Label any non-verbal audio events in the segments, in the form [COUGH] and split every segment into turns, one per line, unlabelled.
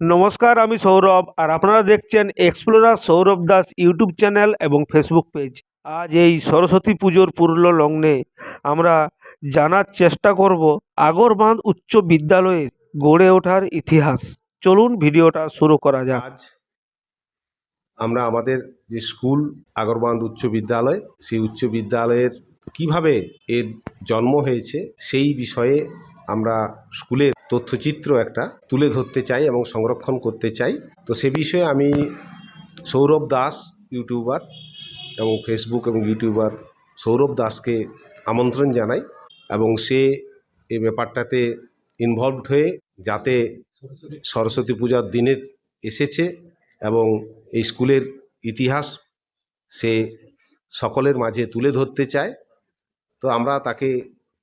নমস্কার, আমি সৌরভ আর আপনারা দেখছেন explorer Sourav Das YouTube channel এবং ফেসবুক পেজ আজ এই সরস্বতী পুজোর পূর্ণ লগ্নে আমরা জানার চেষ্টা করব আগরবাঁধ উচ্চ বিদ্যালয়ের গড়ে ওঠার ইতিহাস। চলুন ভিডিওটা শুরু করা যাক।
আজ আমরা আমাদের যে স্কুল আগরবান্ধ উচ্চ বিদ্যালয়, সেই উচ্চ বিদ্যালয়ের কীভাবে এর জন্ম হয়েছে, সেই বিষয়ে আমরা স্কুলের তথ্যচিত্র একটা তুলে ধরতে চাই এবং সংরক্ষণ করতে চাই। তো সে বিষয়ে আমি সৌরভ দাস, ইউটিউবার এবং ফেসবুক এবং ইউটিউবার সৌরভ দাসকে আমন্ত্রণ জানাই এবং সে এ ব্যাপারটাতে ইনভলভড হয়ে যাতে সরস্বতী পূজার দিনে এসেছে এবং এই স্কুলের ইতিহাস সে সকলের মাঝে তুলে ধরতে চায়। তো আমরা তাকে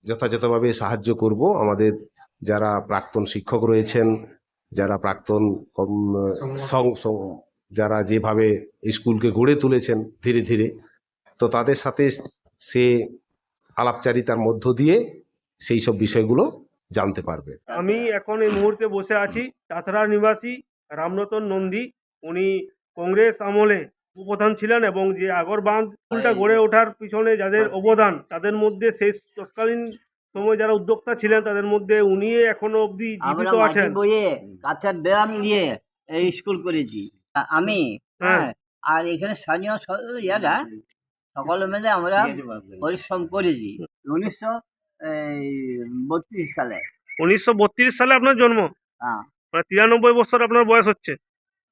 যথাযথভাবে সাহায্য করব আমাদের যারা প্রাক্তন শিক্ষক রয়েছেন, যারা প্রাক্তন যারা যেভাবে স্কুলকে গড়ে তুলেছেন ধীরে ধীরে, তো তাদের সাথে সে আলাপচারিতার মধ্য দিয়ে সেই সব বিষয়গুলো জানতে পারবে।
আমি এখন এই মুহূর্তে বসে আছি চাতরা নিবাসী রামরতন নন্দী। উনি কংগ্রেস আমলে উপপ্রধান ছিলেন এবং যে আগরবাঁধ স্কুলটা গড়ে ওঠার পিছনে যাদের অবদান, তাদের মধ্যে শেষ তৎকালীন সময় যারা উদ্যোক্তা ছিলেন তাদের মধ্যে উনি এখনও অবধি জীবিত আছেন।
বইয়ে কাঁচের ড্রাম নিয়ে এই স্কুল করেছি। আমি
হ্যাঁ।
হ্যাঁ আর এখানে স্থানীয় ইয়ারা সকলে মিলে আমরা পরিশ্রম করেছি। উনিশশো বত্রিশ সালে।
উনিশশো বত্রিশ সালে আপনার জন্ম?
হ্যাঁ।
মানে তিরানব্বই বছর আপনার বয়স হচ্ছে।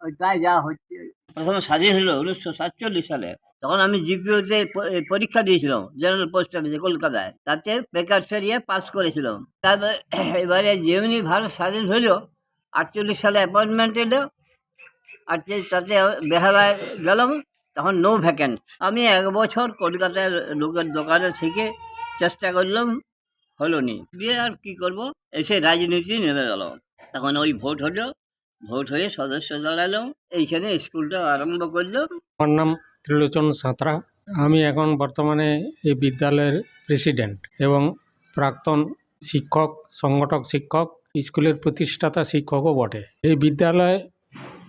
ওই তাই যা হচ্ছে। প্রথমে স্বাধীন হলো উনিশশো সাতচল্লিশ সালে। তখন আমি জিপিওতে পরীক্ষা দিয়েছিলাম, জেনারেল পোস্ট অফিসে কলকাতায়, তাতে বেকার সেরিয়ে পাস করেছিলাম। তারপরে [CLEARS THROAT] এবারে যেমনি ভারত স্বাধীন হলো, আটচল্লিশ সালে অ্যাপয়েন্টমেন্ট এলো যে- তাতে বেহালায় গেলাম, তখন নো ভ্যাকেন্ট আমি এক বছর কলকাতায় লোকের দোকানে থেকে চেষ্টা করলাম হলো নি দিয়ে আর কী করব? এসে রাজনীতি নেমে গেল। তখন ওই ভোট হলো, ভোট হয়ে সদস্য দাঁড়াল। এইখানে স্কুলটা আরম্ভ করল
আমার নাম ত্রিলোচন সাঁতরা। আমি এখন বর্তমানে এই বিদ্যালয়ের প্রেসিডেন্ট এবং প্রাক্তন শিক্ষক, সংগঠক শিক্ষক, স্কুলের প্রতিষ্ঠাতা শিক্ষকও বটে। এই বিদ্যালয়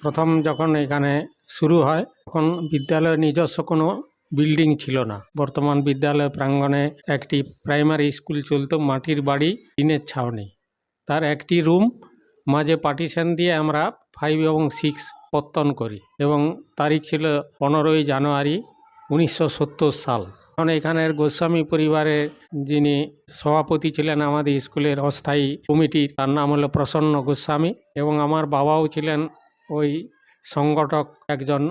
প্রথম যখন এখানে শুরু হয়, তখন বিদ্যালয়ের নিজস্ব কোনো বিল্ডিং ছিল না। বর্তমান বিদ্যালয় প্রাঙ্গণে একটি প্রাইমারি স্কুল চলতো, মাটির বাড়ি, টিনের ছাউনি। তার একটি রুম, মাঝে পার্টিশন দিয়ে আমরা ফাইভ এবং সিক্স পত্তন করি এবং তারিখ ছিল পনেরোই জানুয়ারি উনিশশো সত্তর সাল। এখন এখানের গোস্বামী পরিবারের যিনি সভাপতি ছিলেন আমাদের স্কুলের অস্থায়ী কমিটির, তার নাম হলো প্রসন্ন গোস্বামী এবং আমার বাবাও ছিলেন ওই সংগঠক, একজন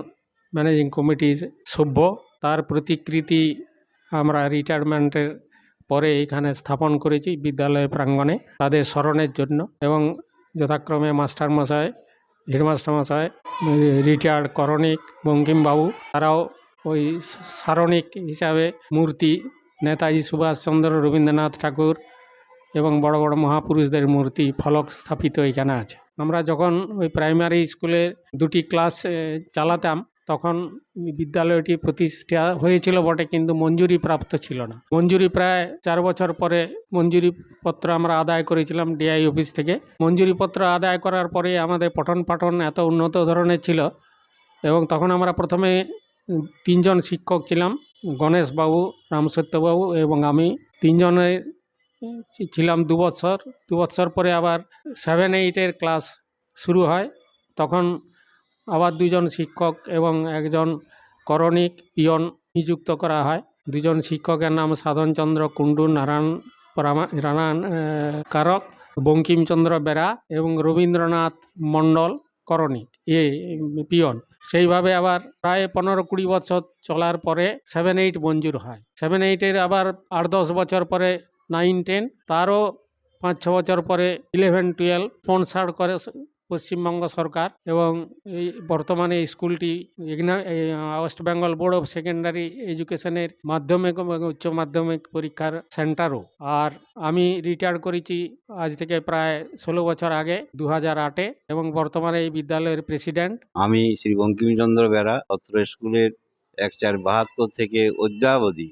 ম্যানেজিং কমিটির সভ্য। তার প্রতিকৃতি আমরা রিটায়ারমেন্টের পরে এখানে স্থাপন করেছি বিদ্যালয় প্রাঙ্গণে তাদের স্মরণের জন্য এবং যথাক্রমে মাস্টারমশাই হেডমাস্টার মশাই রিটায়ার্ড করণিক বঙ্কিমবাবু, তারাও ওই সারণিক হিসাবে মূর্তি নেতাজি সুভাষচন্দ্র রবীন্দ্রনাথ ঠাকুর এবং বড় বড় মহাপুরুষদের মূর্তি ফলক স্থাপিত এখানে আছে। আমরা যখন ওই প্রাইমারি স্কুলে দুটি ক্লাস চালাতাম তখন বিদ্যালয়টি প্রতিষ্ঠা হয়েছিল বটে, কিন্তু মঞ্জুরি প্রাপ্ত ছিল না। মঞ্জুরি প্রায় চার বছর পরে মঞ্জুরি পত্র আমরা আদায় করেছিলাম ডিআই অফিস থেকে। মঞ্জুরিপত্র আদায় করার পরে আমাদের পঠন পাঠন এত উন্নত ধরনের ছিল এবং তখন আমরা প্রথমে তিনজন শিক্ষক ছিলাম, গণেশবাবু, রামসত্যবাবু এবং আমি। তিনজনের ছিলাম দু বছর। দু বছর পরে আবার সেভেন এইটের ক্লাস শুরু হয়। তখন আবার দুজন শিক্ষক এবং একজন করণিক পিয়ন নিযুক্ত করা হয়। দুজন শিক্ষকের নাম সাধনচন্দ্র কুণ্ডু, নারায়ণ রানান কারক, বঙ্কিমচন্দ্র বেরা এবং রবীন্দ্রনাথ মণ্ডল করণিক, এ, পিয়ন। সেইভাবে আবার প্রায় পনেরো কুড়ি বছর চলার পরে সেভেন এইট মঞ্জুর হয়। সেভেন এইটের আবার আট দশ বছর পরে নাইন টেন তারও পাঁচ ছ বছর পরে ইলেভেন টুয়েলভ স্পন্সার করে পশ্চিমবঙ্গ সরকার এবং এই বর্তমানে এই স্কুলটি West Bengal board of secondary এডুকেশনের মাধ্যমিক এবং উচ্চ মাধ্যমিক পরীক্ষার সেন্টারও। আর আমি রিটায়ার করেছি আজ থেকে প্রায় ষোলো বছর আগে দু হাজার আটে এবং বর্তমানে এই বিদ্যালয়ের প্রেসিডেন্ট।
আমি শ্রী বঙ্কিমচন্দ্র বেড়া, অত্র স্কুলের এক চার বাহাত্তর থেকে অদ্যাবধি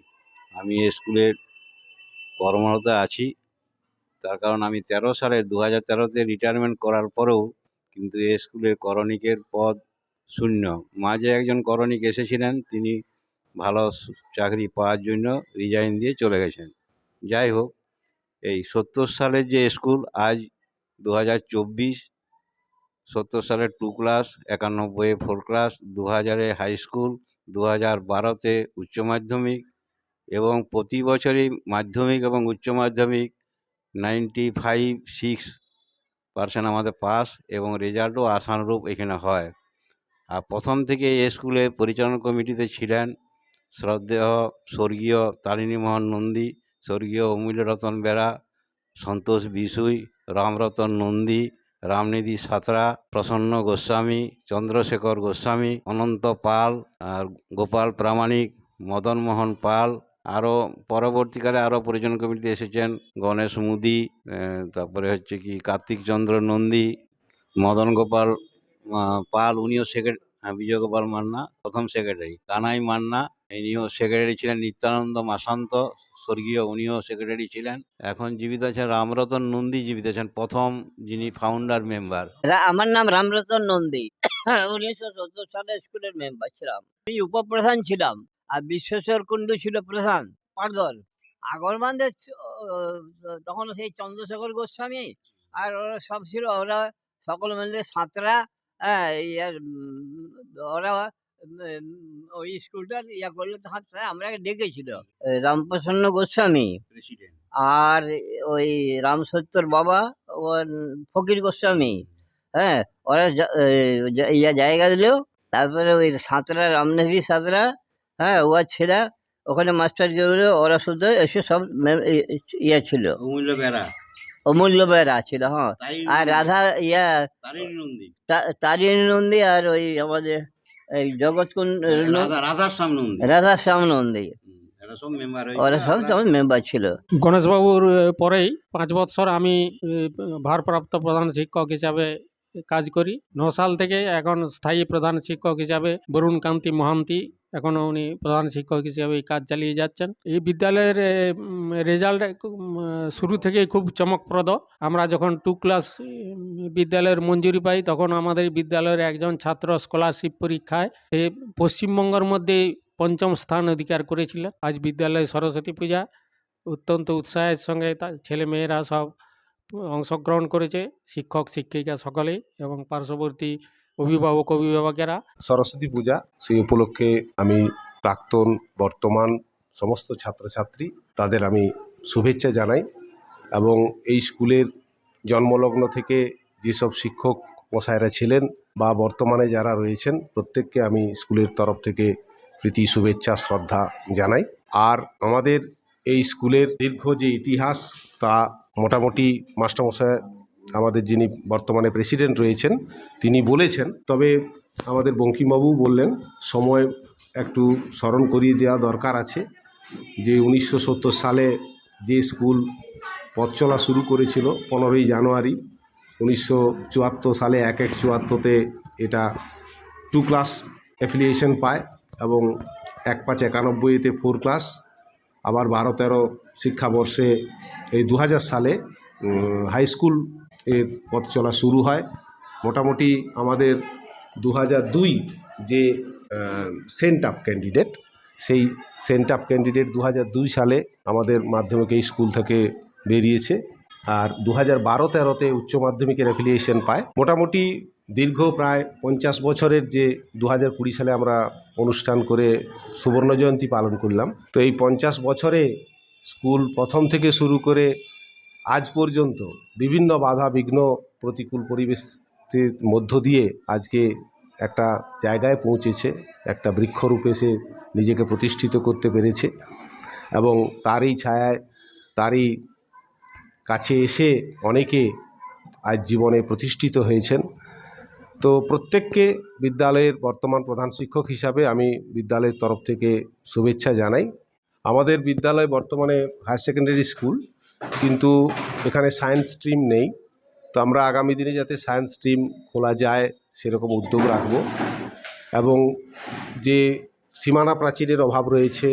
আমি স্কুলের কর্মরত আছি। তার কারণ আমি তেরো সালে দু হাজার তেরোতে রিটায়ারমেন্ট করার পরেও কিন্তু এ স্কুলের করণিকের পদ শূন্য। মাঝে একজন করণিক এসেছিলেন, তিনি ভালো চাকরি পাওয়ার জন্য রিজাইন দিয়ে চলে গেছেন। যাই হোক, এই সত্তর সালের যে স্কুল, আজ দু হাজার চব্বিশ, সত্তর সালের টু ক্লাস একানব্বইয়ে ফোর ক্লাস দু হাজারে হাই স্কুল দু হাজার বারোতে উচ্চ মাধ্যমিক এবং প্রতি বছরই মাধ্যমিক এবং উচ্চ মাধ্যমিক নাইনটি ফাইভ সিক্স পার্সেন্ট আমাদের পাস এবং রেজাল্টও আশানুরূপ এখানে হয়। আর প্রথম থেকে এই স্কুলের পরিচালনা কমিটিতে ছিলেন শ্রদ্ধেয় স্বর্গীয় তারিণীমোহন নন্দী, স্বর্গীয় অমূল্য রতন বেরা, সন্তোষ বিশুই, রামরতন নন্দী, রামনিধি সাঁতরা, প্রসন্ন গোস্বামী, চন্দ্রশেখর গোস্বামী, অনন্ত পাল, আর গোপাল প্রামাণিক মদন মোহন পাল আরও পরবর্তীকালে আরও পরিচালনা কমিটিতে এসেছেন গণেশ মুদি তারপরে হচ্ছে কি কার্তিক চন্দ্র নন্দী, মদন গোপাল পাল, উনিও সেক্রেটারি বিজয় গোপাল মান্না, প্রথম সেক্রেটারি কানাই মান্না, ইনিও সেক্রেটারি ছিলেন, নিত্যানন্দ মাসান্ত স্বর্গীয় উনিও সেক্রেটারি ছিলেন। এখন জীবিত আছেন রামরতন নন্দী, জীবিত আছেন প্রথম যিনি ফাউন্ডার মেম্বার
আমার নাম রামরতন নন্দী। [COUGHS] উনিশশো সত্তর সালে স্কুলের মেম্বার ছিলাম। আমি উপপ্রধান ছিলাম। আর বিশ্বেশ্বর কুণ্ডু ছিল প্রধান পারদল। আগরবান্ধের তখন সেই চন্দ্রশেখর গোস্বামী আর ওরা সব ছিল ওরা সকল মিলে সাঁতরা হ্যাঁ ওরা ওই স্কুলটার ইয়া করলে প্রায় আমরা ডেকেছিল রামপ্রসন্ন গোস্বামী। আর ওই রামসত্যর বাবা ও ফকির গোস্বামী হ্যাঁ ওরা ইয়া জায়গা দিল তারপরে ওই সাঁতরা রামনেভি সাঁতরা হ্যাঁ ওর ছেলে ওখানে মাস্টার গেলে ওরা শুধু এসে সব ইয়ে ছিল।
অমূল্য বেড়া।
অমূল্য বেরা ছিল হ্যাঁ আর রাধা ইয়া
তারিণী নন্দী।
নন্দী আর ওই আমাদের এই জগৎ
রাধা
রাধা শ্যাম নন্দী। ওরা সব মেম্বার ছিল।
গণেশবাবুর পরেই পাঁচ বৎসর আমি ভারপ্রাপ্ত প্রধান শিক্ষক হিসাবে কাজ করি। ন সাল থেকে এখন স্থায়ী প্রধান শিক্ষক হিসাবে বরুণ কান্তি মহান্তি এখনও উনি প্রধান শিক্ষক হিসাবে এই কাজ চালিয়ে যাচ্ছেন। এই বিদ্যালয়ের রেজাল্ট শুরু থেকেই খুব চমকপ্রদ। আমরা যখন টু ক্লাস বিদ্যালয়ের মঞ্জুরি পাই, তখন আমাদের বিদ্যালয়ের একজন ছাত্র স্কলারশিপ পরীক্ষায় সে পশ্চিমবঙ্গের মধ্যেই পঞ্চম স্থান অধিকার করেছিলেন। আজ বিদ্যালয়ে সরস্বতী পূজা, অত্যন্ত উৎসাহের সঙ্গে ছেলে মেয়েরা সব অংশগ্রহণ করেছে, শিক্ষক, শিক্ষিকা সকলেই এবং পার্শ্ববর্তী অভিভাবক, অভিভাবকেরা?
সরস্বতী পূজা, সেই উপলক্ষে আমি প্রাক্তন, বর্তমান সমস্ত ছাত্রছাত্রী তাদের আমি শুভেচ্ছা জানাই এবং এই স্কুলের জন্মলগ্ন থেকে যেসব শিক্ষক মশাইরা ছিলেন বা বর্তমানে যারা রয়েছেন, প্রত্যেককে আমি স্কুলের তরফ থেকে প্রীতি, শুভেচ্ছা, শ্রদ্ধা জানাই। আর আমাদের এই স্কুলের দীর্ঘ যে ইতিহাস তা মোটামুটি মাস্টারমশাই আমাদের যিনি বর্তমানে প্রেসিডেন্ট রয়েছেন, তিনি বলেছেন, তবে আমাদের বঙ্কিমবাবু বললেন, সময় একটু স্মরণ করিয়ে দেওয়া দরকার আছে, যে উনিশশো সত্তর সালে যে স্কুল পথ চলা শুরু করেছিল পনেরোই জানুয়ারি, উনিশশো চুয়াত্তর সালে এক এক চুয়াত্তরতে এটা টু ক্লাস অ্যাফিলিয়েশন পায় এবং এক পাঁচ একানব্বইতে ফোর ক্লাস আবার বারো তেরো শিক্ষাবর্ষে এই দু হাজার সালে হাই স্কুল এর পথ চলা শুরু হয়। মোটামুটি আমাদের দু দুই যে সেন্ট আপ ক্যান্ডিডেট সেই সেন্ট আপ ক্যান্ডিডেট দু দুই সালে আমাদের মাধ্যমিক এই স্কুল থেকে বেরিয়েছে আর দু হাজার বারো তেরোতে উচ্চ মাধ্যমিকের অ্যাফিলিয়েশন পায়। মোটামুটি দীর্ঘ প্রায় পঞ্চাশ বছরের যে দু হাজার কুড়ি সালে আমরা অনুষ্ঠান করে সুবর্ণ জয়ন্তী পালন করলাম। তো এই পঞ্চাশ বছরে স্কুল প্রথম থেকে শুরু করে আজ পর্যন্ত বিভিন্ন বাধা, বিঘ্ন, প্রতিকূল পরিবেশের মধ্য দিয়ে আজকে একটা জায়গায় পৌঁছেছে, একটা বৃক্ষরূপে সে নিজেকে প্রতিষ্ঠিত করতে পেরেছে এবং তারই ছায়ায়, তারই কাছে এসে অনেকে আজ জীবনে প্রতিষ্ঠিত হয়েছেন। তো প্রত্যেককে বিদ্যালয়ের বর্তমান প্রধান শিক্ষক হিসাবে আমি বিদ্যালয়ের তরফ থেকে শুভেচ্ছা জানাই। আমাদের বিদ্যালয় বর্তমানে হায়ার সেকেন্ডারি স্কুল। কিন্তু এখানে সায়েন্স স্ট্রিম নেই। তো আমরা আগামী দিনে যাতে সায়েন্স স্ট্রিম খোলা যায়, সেরকম উদ্যোগ রাখব। এবং যে সীমানা প্রাচীরের অভাব রয়েছে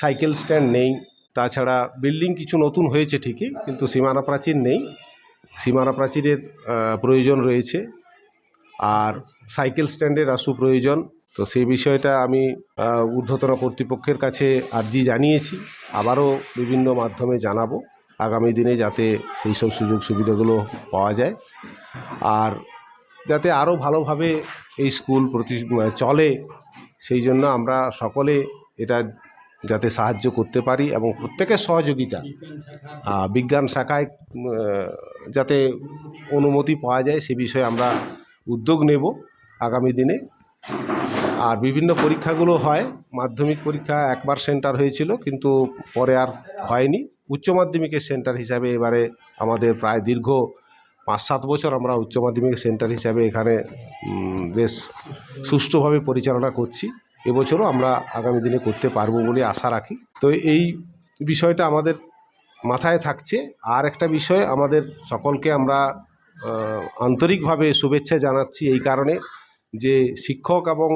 সাইকেল স্ট্যান্ড নেই, তাছাড়া বিল্ডিং কিছু নতুন হয়েছে ঠিকই, কিন্তু সীমানা প্রাচীর নেই। সীমানা প্রাচীরের প্রয়োজন রয়েছে। আর সাইকেল স্ট্যান্ডের আশু প্রয়োজন। তো সেই বিষয়টা আমি ঊর্ধ্বতন কর্তৃপক্ষের কাছে আর্জি জানিয়েছি। আবারও বিভিন্ন মাধ্যমে জানাব। আগামী দিনে যাতে সেই সব সুযোগ সুবিধাগুলো পাওয়া যায়। আর যাতে আরও ভালোভাবে এই স্কুল প্রতি চলে, সেই জন্য আমরা সকলে এটা যাতে সাহায্য করতে পারি এবং প্রত্যেকের সহযোগিতা বিজ্ঞান শাখায় যাতে অনুমতি পাওয়া যায় সে বিষয়ে আমরা উদ্যোগ নেব আগামী দিনে। আর বিভিন্ন পরীক্ষাগুলো হয়। মাধ্যমিক পরীক্ষা একবার সেন্টার হয়েছিল, কিন্তু পরে আর হয়নি। উচ্চ মাধ্যমিকের সেন্টার হিসাবে এবারে আমাদের প্রায় দীর্ঘ পাঁচ সাত বছর আমরা উচ্চ মাধ্যমিক সেন্টার হিসাবে এখানে বেশ সুষ্ঠুভাবে পরিচালনা করছি। এবছরও আমরা আগামী দিনে করতে পারব বলে আশা রাখি। তো এই বিষয়টা আমাদের মাথায় থাকছে। আর একটা বিষয়, আমাদের সকলকে আমরা আন্তরিকভাবে শুভেচ্ছা জানাচ্ছি এই কারণে যে শিক্ষক এবং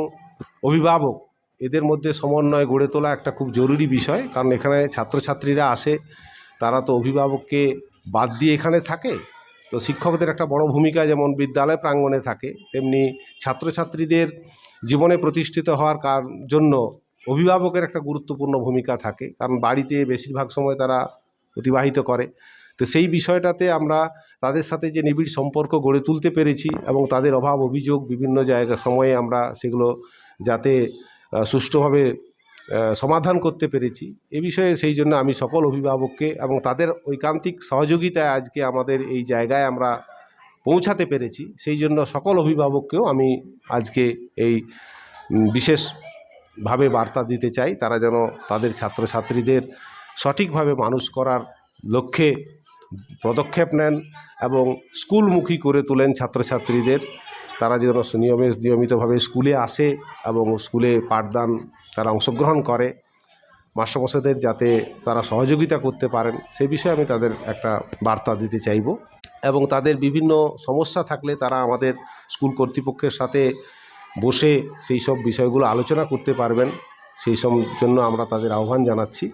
অভিভাবক, এদের মধ্যে সমন্বয় গড়ে তোলা একটা খুব জরুরি বিষয়। কারণ এখানে ছাত্রছাত্রীরা আসে, তারা তো অভিভাবককে বাদ দিয়ে এখানে থাকে। তো শিক্ষকদের একটা বড় ভূমিকা যেমন বিদ্যালয় প্রাঙ্গণে থাকে, তেমনি ছাত্রছাত্রীদের জীবনে প্রতিষ্ঠিত হওয়ার কার, জন্য অভিভাবকের একটা গুরুত্বপূর্ণ ভূমিকা থাকে। কারণ বাড়িতে বেশিরভাগ সময় তারা অতিবাহিত করে। তো সেই বিষয়টাতে আমরা তাদের সাথে যে নিবিড় সম্পর্ক গড়ে তুলতে পেরেছি এবং তাদের অভাব, অভিযোগ বিভিন্ন জায়গা, সময়ে আমরা সেগুলো যাতে সুষ্ঠুভাবে সমাধান করতে পেরেছি। এ বিষয়ে সেই জন্য আমি সকল অভিভাবককে এবং তাদের ঐকান্তিক সহযোগিতায় আজকে আমাদের এই জায়গায় আমরা পৌঁছাতে পেরেছি। সেই জন্য সকল অভিভাবককেও আমি আজকে এই বিশেষভাবে বার্তা দিতে চাই। তারা যেন তাদের ছাত্রছাত্রীদের সঠিকভাবে মানুষ করার লক্ষ্যে পদক্ষেপ নেন এবং স্কুলমুখী করে তোলেন ছাত্রছাত্রীদের। তারা যেন নিয়মে নিয়মিতভাবে স্কুলে আসে এবং স্কুলে পাঠদান তারা অংশগ্রহণ করে। মাস্টারমশাইদের যাতে তারা সহযোগিতা করতে পারেন, সে বিষয়ে আমি তাদের একটা বার্তা দিতে চাইব। এবং তাদের বিভিন্ন সমস্যা থাকলে তারা আমাদের স্কুল কর্তৃপক্ষের সাথে বসে সেই সব বিষয়গুলো আলোচনা করতে পারবেন। সেই সব জন্য আমরা তাদের আহ্বান জানাচ্ছি।